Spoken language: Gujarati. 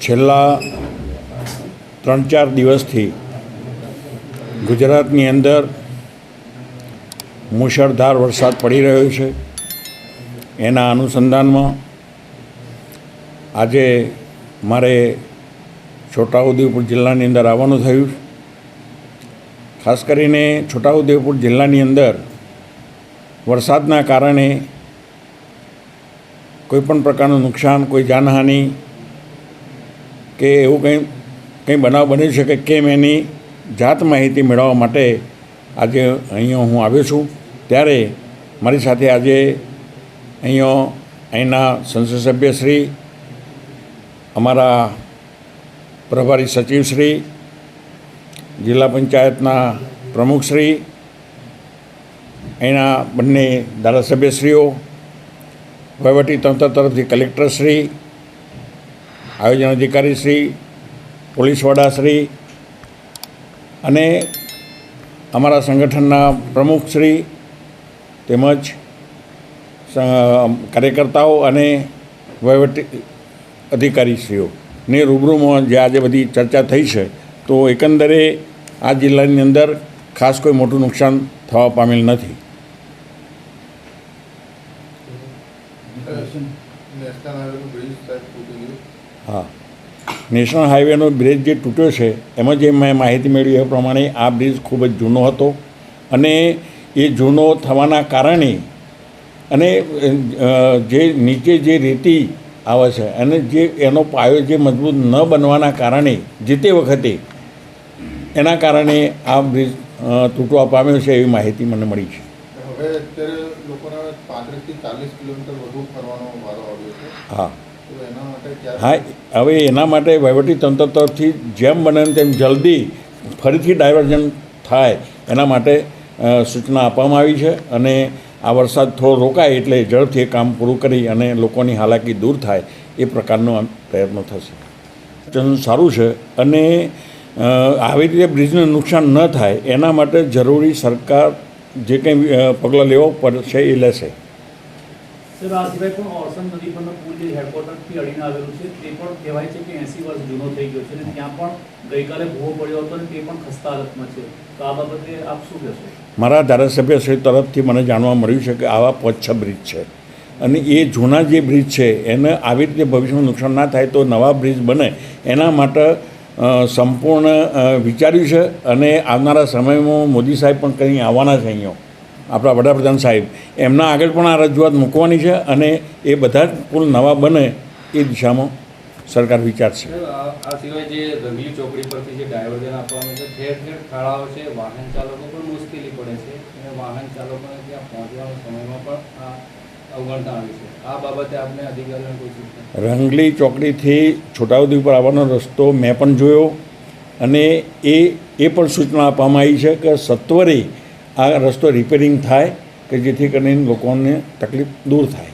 છેલ્લા ત્રણ ચાર દિવસથી ગુજરાતની અંદર મુશળધાર વરસાદ પડી રહ્યો છે. એના અનુસંધાનમાં આજે મારે છોટાઉદેપુર જિલ્લાની અંદર આવવાનું થયું. ખાસ કરીને છોટાઉદેપુર જિલ્લાની અંદર વરસાદના કારણે કોઈપણ પ્રકારનું નુકસાન, કોઈ જાનહાનિ કે એવું કંઈ કંઈ બનાવ બન્યું છે કે કેમ એની જાત માહિતી મેળવવા માટે આજે અહીંયા હું આવ્યો છું. ત્યારે મારી સાથે આજે અહીંયા અહીંના સંસદ સભ્યશ્રી અમારા પ્રભારી સચિવશ્રી જિલ્લા પંચાયતના પ્રમુખશ્રી અહીંના બંને ધારાસભ્યશ્રીઓ તંત્ર તરફથી કલેક્ટરશ્રી આયોજન અધિકારી શ્રી, પોલીસ વડાશ્રી અને અમારા સંગઠનના પ્રમુખશ્રી તેમજ કાર્યકર્તાઓ અને વહીવટી અધિકારીશ્રીઓને રૂબરૂમાં જે આજે બધી ચર્ચા થઈ છે, તો એકંદરે આ જિલ્લાની અંદર ખાસ કોઈ મોટું નુકસાન થવા પામેલ નથી. નેશનલ હાઈવેનું બ્રિજ તૂટી ગયું. હા. નેશનલ હાઈવેનો બ્રિજ જે તૂટ્યો છે એમાં જે મેં માહિતી મેળવી એ પ્રમાણે આ બ્રિજ ખૂબ જ જૂનો હતો. અને એ જૂનો થવાના કારણે અને જે નીચે જે રેતી આવે છે અને જે એનો પાયો જે મજબૂત ન બનવાના કારણે જે તે વખતે એના કારણે આ બ્રિજ તૂટવા પામ્યો છે એવી માહિતી મને મળી છે. હવે અત્યારે લોકોને પાંત્રીસથી ચાલીસ કિલોમીટર વધુ ફરવાનો વારો આવ્યો છે. હા. હા હવે એના માટે વહીવટી તંત્ર તરફથી જેમ બને તેમ જલ્દી ફરીથી ડાયવર્ઝન થાય એના માટે સૂચના આપવામાં આવી છે અને આ વરસાદ થોડો રોકાય એટલે ઝડપથી એ કામ પૂરું કરી અને લોકોની હાલાકી દૂર થાય એ પ્રકારનો પ્રયત્નો થશે. સારું છે અને આવી રીતે બ્રિજને નુકસાન ન થાય એના માટે જરૂરી સરકાર જે કંઈ પગલાં લેવા પડશે એ લેશે. મારા ધારાસભ્ય સિવાય પણ ઓરસન નદી પરનો પુલ જે હેડક્વાર્ટરથી અડીને આવેલું છે તે પણ કહેવાય છે કે એંસી વર્ષ જૂનો થઈ ગયો છે અને ત્યાં પણ ગઈકાલે ભૂવો પડ્યો હતો અને તે પણ ખસ્તા હાલતમાં છે. તો આ બાબતે આપ શું કહેશો? મારા ધારાસભ્યશ્રી તરફથી મને જાણવા મળ્યું છે કે આવા પાંચ છ બ્રિજ છે. અને એ જૂના જે બ્રિજ છે એને આવી રીતે ભવિષ્યમાં નુકસાન ના થાય તો નવા બ્રિજ બને. એના માટે સંપૂર્ણ વિચાર્યું છે અને આવનારા સમયમાં મોદી સાહેબ પણ કંઈ આવવાના છે અહીંયા. આપણા વડાપ્રધાન સાહેબ. એમના આગળ પણ આ રજૂઆત મૂકવાની છે અને એ બધા જ પુલ નવા બને એ દિશામાં સરકાર વિચારશે. વાહન ચાલકો પણ મુશ્કેલી પડે છે. વાહન ચાલકોને ત્યાં પહોંચવાના સમયમાં પણ રંગલી ચોકડીથી છોટાઉદેપુર આવવાનો રસ્તો મેં પણ જોયો અને એ એ પણ સૂચના આપવામાં આવી છે કે સત્વરે આ રસ્તો રિપેરિંગ થાય કે જેથી કરીને લોકોને તકલીફ દૂર થાય.